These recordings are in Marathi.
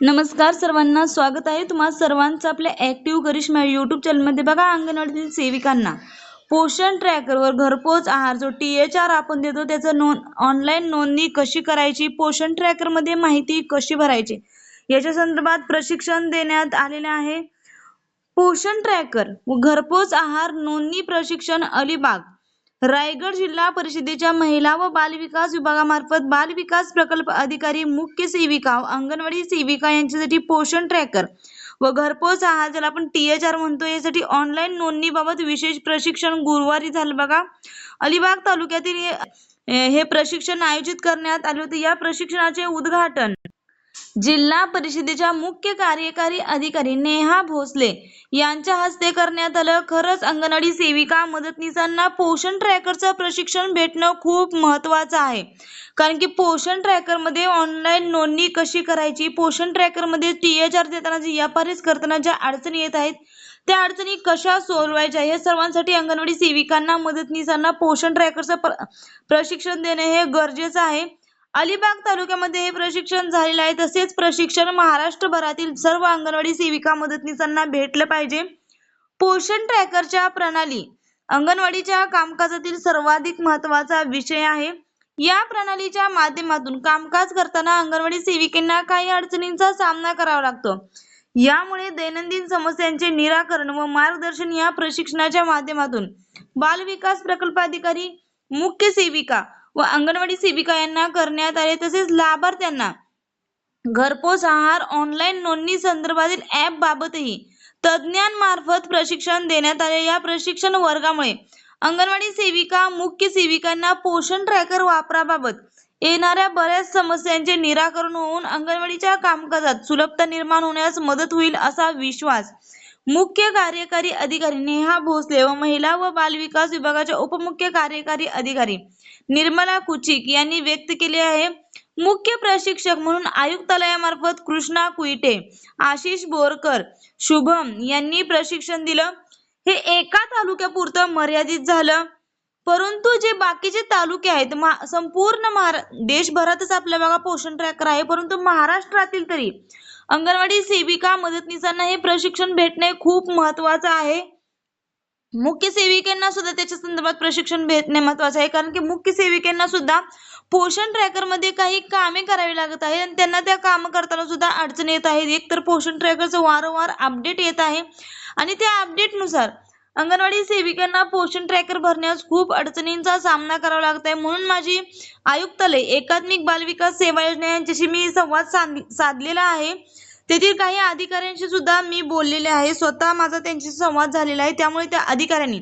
नमस्कार सर्वांना स्वागत आहे तुम्हा सर्वांचं आपल्या ॲक्टिव्ह करिश्मा यूट्यूब चॅनलमध्ये बघा अंगणवाडीतील सेविकांना. पोषण ट्रॅकरवर घरपोच आहार जो टी एच आर आपण देतो त्याचं नोंद ऑनलाईन नोंदणी कशी करायची पोषण ट्रॅकरमध्ये माहिती कशी भरायची याच्या संदर्भात प्रशिक्षण देण्यात आलेले आहे. पोषण ट्रॅकर व घरपोच आहार नोंदणी प्रशिक्षण अलिबाग. रायगड जिल्हा परिषदेच्या महिला व बालविकास विभागामार्फत बालविकास प्रकल्प अधिकारी मुख्य सेविका अंगणवाडी सेविका यांच्यासाठी पोषण ट्रॅकर व घरपोच आहार ज्याला आपण टी एच आर म्हणतो. यासाठी ऑनलाईन नोंदणीबाबत विशेष प्रशिक्षण गुरुवारी झालं बघा. अलिबाग तालुक्यातील हे प्रशिक्षण आयोजित करण्यात आले होते. या प्रशिक्षणाचे उद्घाटन जिल्हा परिषदेच्या मुख्य कार्यकारी अधिकारी नेहा भोसले यांच्या हस्ते करण्यात आलं खरंच अंगणवाडी सेविका मदतनीसांना पोषण ट्रॅकरचं प्रशिक्षण भेटणं खूप महत्वाचं आहे. कारण की पोषण ट्रॅकरमध्ये ऑनलाईन नोंदणी कशी करायची पोषण ट्रॅकरमध्ये टी एच आर देताना जी व्यापारीच करताना ज्या अडचणी येत आहेत त्या अडचणी कशा सोडवायच्या हे सर्वांसाठी अंगणवाडी सेविकांना मदतनीसांना पोषण ट्रॅकरचं प्र- प्रशिक्षण देणे हे गरजेचं आहे. अलिबाग तालुक्यामध्ये हे प्रशिक्षण झालेलं आहे. तसेच प्रशिक्षण महाराष्ट्रभरातील सर्व अंगणवाडी सेविका मदतनीसांना भेटलं पाहिजे. पोषण ट्रॅकरच्या प्रणाली अंगणवाडीच्या कामकाजातील सर्वाधिक महत्त्वाचा विषय आहे. या प्रणालीच्या माध्यमातून कामकाज करताना अंगणवाडी सेविकेंना काही अडचणींचा सामना करावा लागतो. यामुळे दैनंदिन समस्यांचे निराकरण व मार्गदर्शन या प्रशिक्षणाच्या माध्यमातून बालविकास प्रकल्पाधिकारी मुख्य सेविका व अंगणवाडी सेविका यांना करण्यात आले तसेच लाभार्थ्यांना. घरपोच आहार ऑनलाईन नोंदणी संदर्भातील ऍप बाबतही तज्ज्ञांमार्फत प्रशिक्षण देण्यात आले. या प्रशिक्षण वर्गामुळे अंगणवाडी सेविका मुख्य सेविकांना पोषण ट्रॅकर वापराबाबत येणाऱ्या बऱ्याच समस्यांचे निराकरण होऊन अंगणवाडीच्या कामकाजात सुलभता निर्माण होण्यास मदत होईल असा विश्वास मुख्य कार्यकारी अधिकारी नेहा भोसले व महिला व बालविकास विभागाच्या उपमुख्य कार्यकारी अधिकारी निर्मला कुचिक यांनी व्यक्त केले आहे. मुख्य प्रशिक्षक म्हणून आयुक्तालयामार्फत कृष्णा कुईटे आशिष बोरकर शुभम यांनी प्रशिक्षण दिलं. हे एका तालुक्यापुरतं मर्यादित झालं. परंतु जे बाकीचे तालुके आहेत मा- संपूर्ण महारा देशभरातच आपल्या बघा पोषण ट्रॅकर आहे. परंतु महाराष्ट्रातील तरी अंगणवाडी सेविका मदतनीसांना हे प्रशिक्षण भेटणे खूप महत्वाचं आहे. मुख्य सेविकांना सुद्धा त्याच्या संदर्भात प्रशिक्षण भेटणे महत्वाचं आहे. कारण की मुख्य सेविकांना सुद्धा पोषण ट्रॅकरमध्ये काही कामे करावी लागत आहे आणि त्यांना त्या काम करताना सुद्धा अडचणी येत आहेत. एक तर पोषण ट्रॅकरचं वारंवार अपडेट येत आहे आणि त्या अपडेटनुसार अंगणवाडी सेविकांना पोषण ट्रॅकर भरण्यास खूप अडचणींचा सामना करावा लागत आहे म्हणून माझी आयुक्तालय एकात्मिक बालविकास सेवा योजना यांच्याशी मी संवाद साध- साधलेला आहे. तेथील काही अधिकाऱ्यांशी सुद्धा मी बोललेले आहे. स्वतः माझा त्यांच्याशी संवाद झालेला आहे. त्यामुळे त्या अधिकाऱ्यांनी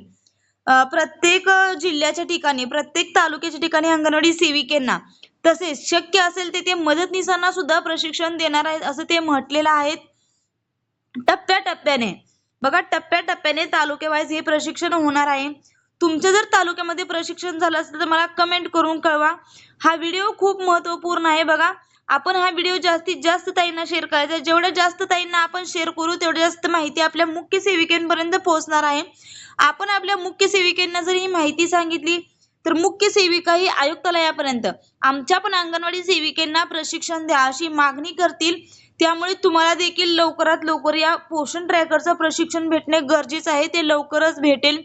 प्रत्येक जिल्ह्याच्या ठिकाणी प्रत्येक तालुक्याच्या ठिकाणी अंगणवाडी सेविकांना तसेच शक्य असेल ते ते मदतनीसांना सुद्धा प्रशिक्षण देणार आहेत असं ते म्हटलेलं आहे टप्प्याटप्प्याने बघा टप्प्याटप्प्याने तालुक्यावाईज हे प्रशिक्षण होणार आहे. तुमच्या जर तालुक्यामध्ये प्रशिक्षण झालं असेल तर मला कमेंट करून कळवा. हा व्हिडिओ खूप महत्त्वपूर्ण आहे बघा. आपण हा व्हिडिओ जास्तीत जास्त ताईंना शेअर करायचा जेवढ्या जास्त ताईंना आपण शेअर करू तेवढ्या जास्त माहिती आपल्या मुख्य सेविकेपर्यंत पोहोचणार आहे. आपण आपल्या मुख्य सेविकांना जर ही माहिती सांगितली तर मुख्य सेविका ही आयुक्तालयापर्यंत. आमच्या पण अंगणवाडी सेविकेंना प्रशिक्षण द्या अशी मागणी करतील. त्यामुळे तुम्हाला देखील लवकरात लवकर या पोषण ट्रॅकरचं प्रशिक्षण भेटणे गरजेचं आहे. ते लवकरच भेटेल.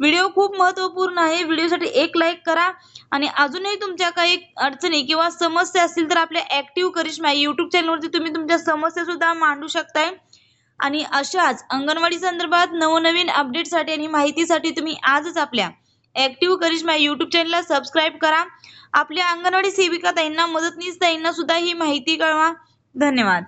व्हिडिओ खूप महत्त्वपूर्ण आहे. व्हिडिओसाठी एक लाईक करा. आणि अजूनही तुमच्या काही अडचणी किंवा समस्या असतील तर आपल्या ॲक्टिव्ह करिश्मा यूट्यूब चॅनलवरती तुम्ही तुमच्या समस्यासुद्धा मांडू शकताय. आणि अशाच अंगणवाडी संदर्भात नवनवीन अपडेटसाठी आणि माहितीसाठी तुम्ही आजच आपल्या ऍक्टिव्ह करिश्मा युट्यूब चॅनलला सबस्क्राईब करा. आपल्या अंगणवाडी सेविका ताईंना मदतनीस ताईंना सुद्धा ही माहिती कळवा. धन्यवाद.